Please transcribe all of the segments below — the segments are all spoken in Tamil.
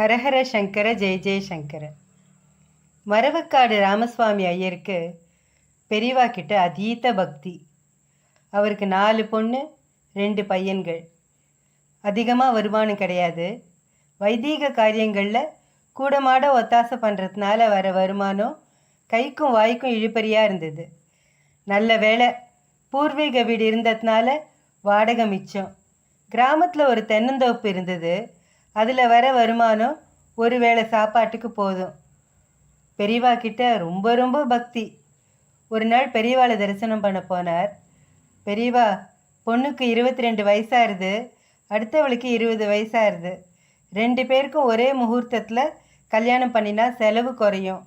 ஹரஹர சங்கர ஜெய ஜெயசங்கர மரவக்காடு ராமசுவாமி ஐயருக்கு பெரியவா கிட்ட அதீத பக்தி. அவருக்கு நாலு பொண்ணு ரெண்டு பையன்கள். அதிகமாக வருமானம் கிடையாது. வைதீக காரியங்களில் கூடமாட ஒத்தாசை பண்ணுறதுனால வர வருமானம் கைக்கும் வாய்க்கும் இழுப்பறியாக இருந்தது. நல்ல வேளை பூர்வீக வீடு இருந்ததுனால வாடகை மிச்சம். கிராமத்தில் ஒரு தென்னந்தோப்பு இருந்தது. அதில் வர வருமானம் ஒரு வேளை சாப்பாட்டுக்கு போதும். பெரியவா கிட்ட ரொம்ப ரொம்ப பக்தி. ஒரு நாள் பெரியவாளை தரிசனம் பண்ண போனார். பெரியவா பொண்ணுக்கு இருபத்தி ரெண்டு வயசாயிருது அடுத்தவளுக்கு இருபது வயசாயிருது. ரெண்டு பேருக்கும் ஒரே முகூர்த்தத்தில் கல்யாணம் பண்ணினா செலவு குறையும்.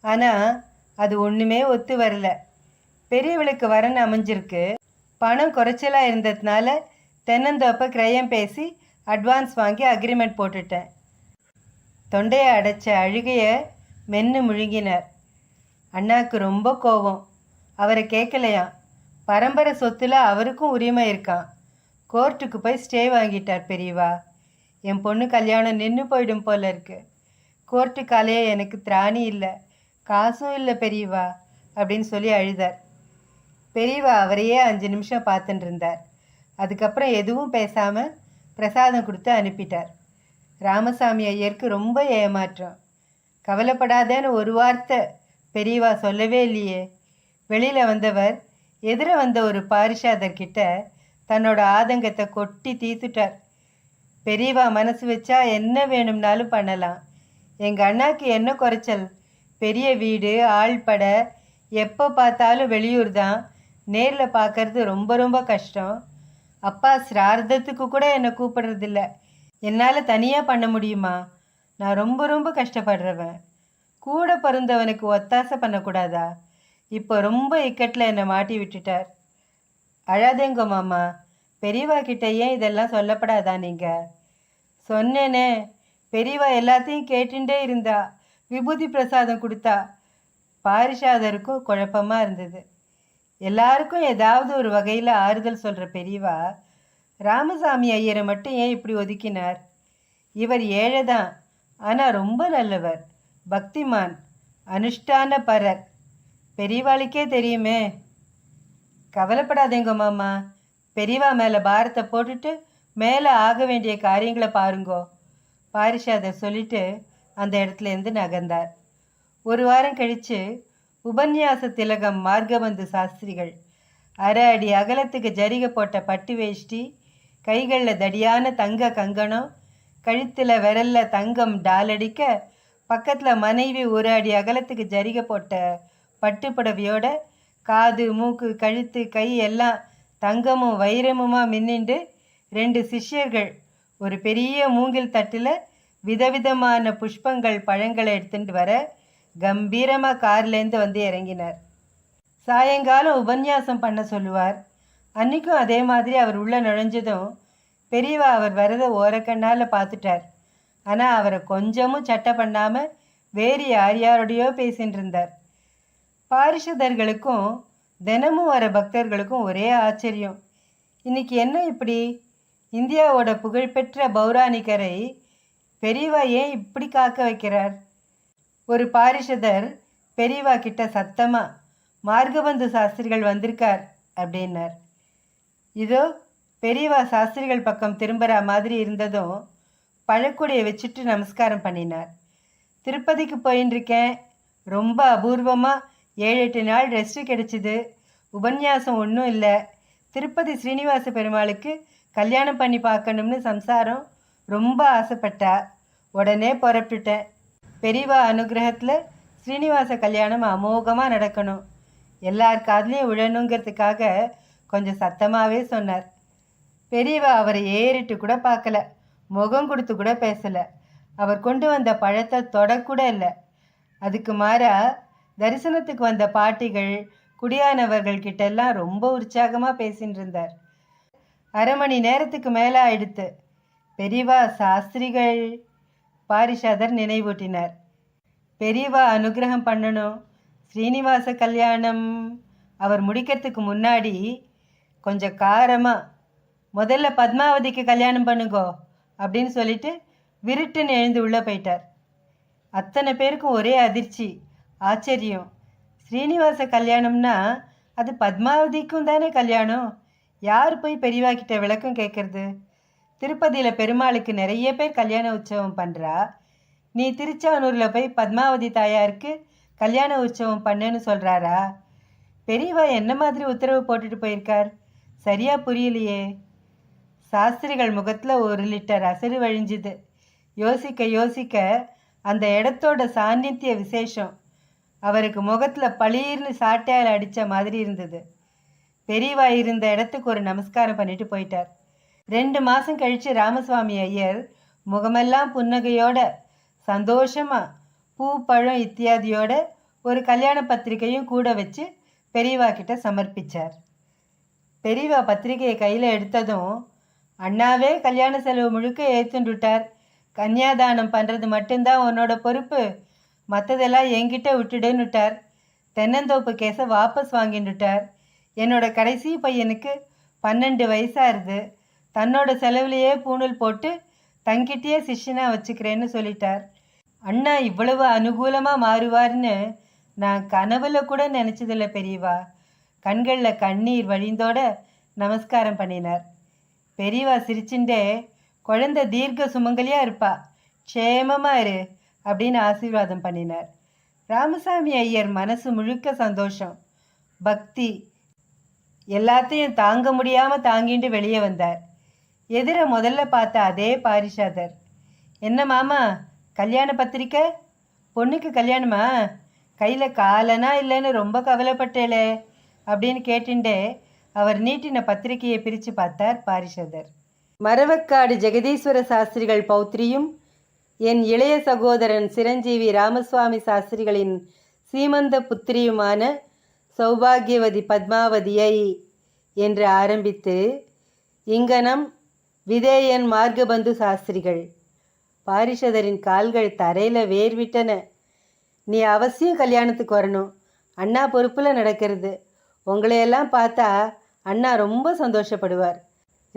ஆனால் அது ஒன்றுமே ஒத்து வரல. பெரியவளுக்கு வரன் அமைஞ்சிருக்கு. பணம் குறைச்சலாக இருந்ததுனால தென்னந்தோப்பை கிரயம் பேசி அட்வான்ஸ் வாங்கி அக்ரிமெண்ட் போட்டுட்டேன். தொண்டையை அடைச்ச அழுகையை மென்று முழுங்கினார். அண்ணாக்கு ரொம்ப கோபம். அவரை கேட்கலையாம் பரம்பரை சொத்துல அவருக்கும் உரிமை இருக்கான் கோர்ட்டுக்கு போய் ஸ்டே வாங்கிட்டார் பெரியவா. என் பொண்ணு கல்யாணம் நின்று போயிடும் போல இருக்கு. கோர்ட்டு காலையே எனக்கு திராணி இல்லை காசும் இல்லை பெரியவா அப்படின்னு சொல்லி அழுதார். பெரியவா அவரையே அஞ்சு நிமிஷம் பார்த்துட்டு இருந்தார். அதுக்கப்புறம் எதுவும் பேசாமல் பிரசாதம் கொடுத்து அனுப்பிட்டார். ராமசாமி ஐயருக்கு ரொம்ப ஏமாற்றம். கவலைப்படாதேன்னு ஒரு வார்த்தை பெரியவா சொல்லவே இல்லையே. வெளியில் வந்தவர் எதிர வந்த ஒரு பாரிஷாதர்கிட்ட தன்னோட ஆதங்கத்தை கொட்டி தீத்துட்டார் பெரியவா மனசு வச்சா என்ன வேணும்னாலும் பண்ணலாம். எங்கள் அண்ணாக்கு என்ன குறைச்சல்? பெரிய வீடு ஆள்பட எப்போ பார்த்தாலும் வெளியூர் தான். நேரில் பார்க்கறது ரொம்ப ரொம்ப கஷ்டம். அப்பா சிரார்த்தத்துக்கு கூட என்னை கூப்பிடுறதில்ல. என்னால் தனியாக பண்ண முடியுமா? நான் ரொம்ப ரொம்ப கஷ்டப்படுறவன். கூட பிறந்தவனுக்கு ஒத்தாசை பண்ணக்கூடாதா? இப்போ ரொம்ப இக்கட்டில் என்னை மாட்டி விட்டுட்டார். அழாதேங்க மாமா பெரியவா கிட்ட ஏன் இதெல்லாம் சொல்லப்படாதா நீங்கள் சொன்னேனே பெரியவா எல்லாத்தையும் கேட்டுட்டே இருந்தா விபூதி பிரசாதம் கொடுத்தா பாரிஷாதருக்கும் குழப்பமாக இருந்தது. எல்லாருக்கும் ஏதாவது ஒரு வகையில் ஆறுதல் சொல்கிற பெரியவா ராமசாமி ஐயரை மட்டும் ஏன் இப்படி ஒதுக்கினார்? இவர் ஏழை தான் ஆனால் ரொம்ப நல்லவர் பக்திமான் அனுஷ்டான பரர். பெரியவாளுக்கே தெரியுமே. கவலைப்படாதேங்க மாமா பெரியவா மேலே பாரத்தை போட்டுட்டு மேலே ஆக வேண்டிய காரியங்களை பாருங்கோ. பாரிஷா அதை சொல்லிட்டு அந்த இடத்துலேருந்து நகர்ந்தார். ஒரு வாரம் கழித்து உபன்யாச திலகம் மார்கபந்து சாஸ்திரிகள். அரை அடி அகலத்துக்கு ஜரிக போட்ட பட்டு வேஷ்டி கைகளில் தடியான தங்க கங்கணம் கழுத்தில் விரல்ல தங்கம் டாலடிக்க பக்கத்தில் மனைவி ஒரு அடி அகலத்துக்கு ஜரிக போட்ட பட்டு புடவையோட காது மூக்கு கழுத்து கை எல்லாம் தங்கமும் வைரமுமா மின்னிண்டு ரெண்டு சிஷ்யர்கள் ஒரு பெரிய மூங்கில் தட்டில் விதவிதமான புஷ்பங்கள் பழங்களை எடுத்துட்டு வர கம்பீரமாக கார்லேருந்து வந்து இறங்கினார். சாயங்காலம் உபன்யாசம் பண்ண சொல்லுவார். அன்றைக்கும் அதே மாதிரி அவர் உள்ளே நுழைஞ்சதும் பெரியவா அவர் வரதை ஓரக்கண்ணால் பார்த்துட்டார். ஆனால் அவரை கொஞ்சமும் சட்டை பண்ணாமல் வேறு யார் யாரோடையோ பேசின்னு இருந்தார். பாரிஷதர்களுக்கும் தினமும் வர பக்தர்களுக்கும் ஒரே ஆச்சரியம். இன்னைக்கு என்ன இப்படி? இந்தியாவோட புகழ்பெற்ற பௌராணிக்கரை பெரியவா ஏன் இப்படி காக்க வைக்கிறார்? ஒரு பாரிஷதர் பெரியவா கிட்ட சத்தமாக மார்கபந்து சாஸ்திரிகள் வந்திருக்கார் அப்படின்னார். இதோ பெரியவா சாஸ்திரிகள் பக்கம் திரும்புகிற மாதிரி இருந்ததும் பழக்குடியை வச்சுட்டு நமஸ்காரம் பண்ணினார். திருப்பதிக்கு போயின்னு இருக்கேன். ரொம்ப அபூர்வமாக ஏழு எட்டு நாள் ரெஸ்ட்டு கிடைச்சிது. உபன்யாசம் ஒன்றும் இல்லை. திருப்பதி ஸ்ரீனிவாச பெருமாளுக்கு கல்யாணம் பண்ணி பார்க்கணும்னு சம்சாரம் ரொம்ப ஆசைப்பட்டா. உடனே புறப்பட்டுட்டேன். பெரியவா அனுகிரகத்தில் ஸ்ரீனிவாச கல்யாணம் அமோகமாக நடக்கணும். எல்லார் காதலையும் விழணுங்கிறதுக்காக கொஞ்சம் சத்தமாகவே சொன்னார். பெரியவா அவரை ஏறிட்டு கூட பார்க்கல. முகம் கொடுத்து கூட பேசலை. அவர் கொண்டு வந்த பழத்தை தொடக்கூட இல்லை. அதுக்கு மாறா தரிசனத்துக்கு வந்த பாட்டிகள் குடியானவர்கள் கிட்டெல்லாம் ரொம்ப உற்சாகமாக பேசின்னு இருந்தார். அரை மணி நேரத்துக்கு மேலே ஆயிடுத்து. பெரியவா சாஸ்திரிகள் பாரிஷாதர் நினைவூட்டினார். பெரியவா அனுகிரகம் பண்ணணும். ஸ்ரீனிவாச கல்யாணம். அவர் முடிக்கிறதுக்கு முன்னாடி கொஞ்சம் காரமாக முதல்ல பத்மாவதிக்கு கல்யாணம் பண்ணுங்கோ அப்படின்னு சொல்லிட்டு விருட்டுன்னு எழுந்து உள்ளே போயிட்டார். அத்தனை பேருக்கும் ஒரே அதிர்ச்சி ஆச்சரியம். ஸ்ரீனிவாச கல்யாணம்னா அது பத்மாவதிக்கும் தானே கல்யாணம்? யார் போய் பெரியவாக்கிட்ட விளக்கம் கேட்கறது திருப்பதியில் பெருமாளுக்கு நிறைய பேர் கல்யாண உற்சவம் பண்ணுறா நீ திருச்சானூரில் போய் பத்மாவதி தாயாருக்கு கல்யாண உற்சவம் பண்ணுன்னு சொல்கிறாரா பெரியவா என்ன மாதிரி உத்தரவு போட்டுட்டு போயிருக்கார்? சரியா புரியலையே. சாஸ்திரிகள் முகத்தில் ஒரு லிட்டர் அசரு வழிஞ்சுது. யோசிக்க யோசிக்க அந்த இடத்தோட சாநித்திய விசேஷம். அவருக்கு முகத்தில் பளீர்னு சாட்டையால் அடித்த மாதிரி இருந்தது. பெரியவா இருந்த இடத்துக்கு ஒரு நமஸ்காரம் பண்ணிட்டு போயிட்டார். ரெண்டு மாதம் கழித்து ராமசுவாமி ஐயர் முகமெல்லாம் புன்னகையோட சந்தோஷமாக பூ பழம் இத்தியாதியோட ஒரு கல்யாண பத்திரிக்கையும் கூட வச்சு பெரியவா கிட்ட சமர்ப்பிச்சார். பெரியவா பத்திரிகையை கையில் எடுத்ததும் அண்ணாவே கல்யாண செலவு முழுக்க ஏற்றுண்டுட்டார் கன்னியாதானம் பண்ணுறது மட்டும்தான் உன்னோட பொறுப்பு. மற்றதெல்லாம் என்கிட்ட விட்டுடுன்னுட்டார். தென்னந்தோப்பு கேஸை வாபஸ் வாங்கிட்டுட்டார் என்னோட கடைசி பையனுக்கு பன்னெண்டு வயசாகுது தன்னோட செலவுலேயே பூணூல் போட்டு தங்கிட்டே சிஷ்யனா வச்சுக்கிறேன்னு சொல்லிட்டார். அண்ணா இவ்வளவு அனுகூலமாக மாறுவார்னு நான் கனவுல கூட நினச்சதில்ல பெரியவா. கண்களில் கண்ணீர் வழிந்தோட நமஸ்காரம் பண்ணினார். பெரியவா சிரிச்சுண்டே குழந்தை தீர்க்க சுமங்கலியாக இருப்பா. க்ஷேமமா இரு அப்படின்னு ஆசீர்வாதம் பண்ணினார். ராமசாமி ஐயர் மனசு முழுக்க சந்தோஷம். பக்தி. எல்லாத்தையும் தாங்க முடியாமல் தாங்கிட்டு வெளியே வந்தார். எதிர முதல்ல பார்த்த அதே பாரிஷாதர். என்ன மாமா கல்யாண பத்திரிக்கை? பொண்ணுக்கு கல்யாணமா? கையில் காலனா இல்லைன்னு ரொம்ப கவலைப்பட்டேளே அப்படின்னு கேட்டுண்டே அவர் நீட்டின பத்திரிகையை பிரித்து பார்த்தார் பாரிஷதர். மரவக்காடு ஜெகதீஸ்வர சாஸ்திரிகள் பௌத்ரியும் என் இளைய சகோதரன் சிரஞ்சீவி ராமசுவாமி சாஸ்திரிகளின் சீமந்த புத்திரியுமான சௌபாகியவதி பத்மாவதியை என்று ஆரம்பித்து இங்கனம் விதேயன் மார்கபந்து சாஸ்திரிகள். பாரிஷதரின் கால்கள் தரையில் வேர்விட்டன. நீ அவசியம் கல்யாணத்துக்கு வரணும். அண்ணா பொறுப்பில் நடக்கிறது. உங்களையெல்லாம் பார்த்தா அண்ணா ரொம்ப சந்தோஷப்படுவார்.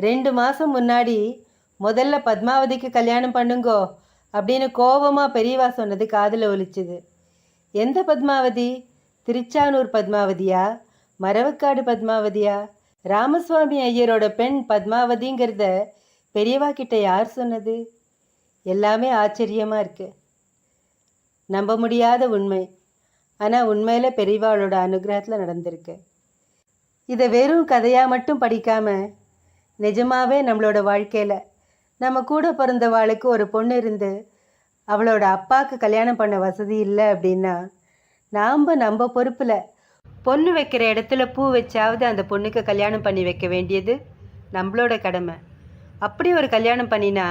ரெண்டு மாதம் முன்னாடி முதல்ல பத்மாவதிக்கு கல்யாணம் பண்ணுங்கோ அப்படின்னு கோபமாக பெரியவா சொன்னது காதில் ஒலிச்சுது. எந்த பத்மாவதி? திருச்சானூர் பத்மாவதியா? மரவக்காடு பத்மாவதியா? ராமசுவாமி ஐயரோட பெண் பத்மாவதிங்கிறத பெரியவா கிட்ட யார் சொன்னது? எல்லாமே ஆச்சரியமாக இருக்கு. நம்ப முடியாத உண்மை. ஆனால் உண்மையில் பெரியவாளோட அனுகிரகத்தில் நடந்திருக்கு. இதை வெறும் கதையாக மட்டும் படிக்காமல் நிஜமாகவே நம்மளோட வாழ்க்கையில் நம்ம கூட பிறந்தவாளுக்கு ஒரு பொண்ணு இருந்து அவளோட அப்பாவுக்கு கல்யாணம் பண்ண வசதி இல்லை அப்படின்னா நாம் நம்ம பொறுப்பில் பொண்ணு வைக்கிற இடத்துல பூ வச்சாவது அந்த பொண்ணுக்கு கல்யாணம் பண்ணி வைக்க வேண்டியது நம்மளோட கடமை. அப்படி ஒரு கல்யாணம் பண்ணினா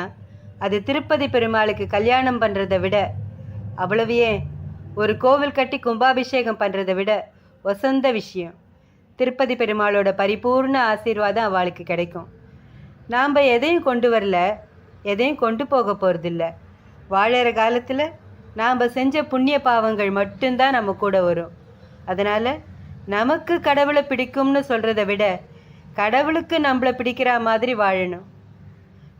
அது திருப்பதி பெருமாளுக்கு கல்யாணம் பண்ணுறதை விட அவ்வளவு ஏன்? ஒரு கோவில் கட்டி கும்பாபிஷேகம் பண்ணுறதை விட வசந்த விஷயம். திருப்பதி பெருமாளோட பரிபூர்ண ஆசீர்வாதம் அவளுக்கு கிடைக்கும். நாம் எதையும் கொண்டு வரல எதையும் கொண்டு போக போகிறதில்ல வாழற காலத்தில் நாம் செஞ்ச புண்ணிய பாவங்கள் மட்டும்தான் நம்ம கூட வரும். அதனால் நமக்கு கடவுளை பிடிக்கும்னு சொல்கிறத விட கடவுளுக்கு நம்மளை பிடிக்கிற மாதிரி வாழணும்.